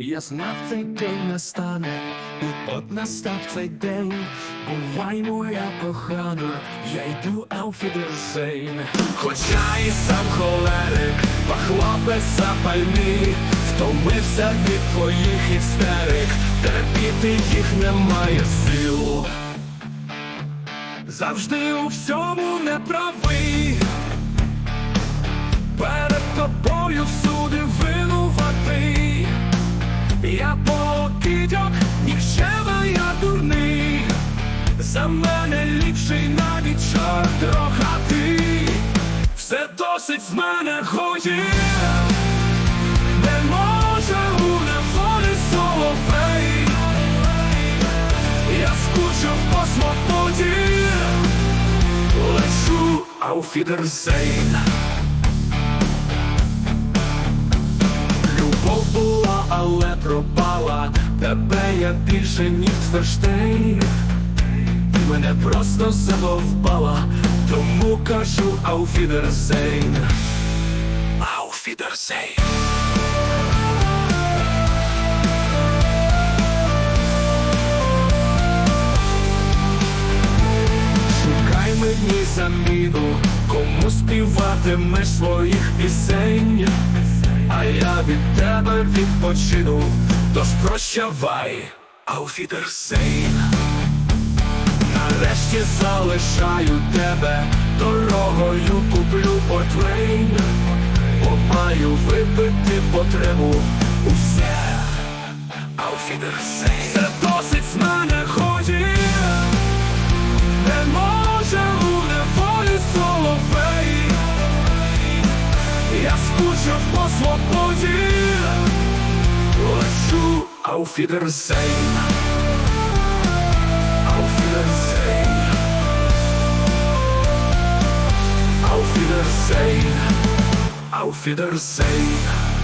Я знав цей день настане, і от настав цей день. Бувай моя кохана, я йду ауфідерзейн. Хоча і сам холерик, пахлопець запальний, втомився від твоїх істерик, терпіти їх немає сил. Завжди у всьому неправий. Перед тобою всюди винуватий. За мене ліпший навіть чорт трохатий. Все досить з мене годі. Не може у неволі соловей. Я скучив по свободі. Лечу ауфідерзейн. Любов була, але пропала, тебе я більше ніж Ферштейн мене просто задовбала, тому кажу ауфідерзейн Ауфідерзейн Шукай мені заміну, кому співатимеш своїх пісень, а я від тебе відпочину, тож прощавай, ауфідерсейн. Нарешті залишаю тебе, дорогою куплю портвейн, бо маю випити потребу усе. Це досить з мене ході. Не може у неволі соловей. Я скучив по свободі. Лечу ауфідерзейн Ауфідерзейн Ауфідерзейн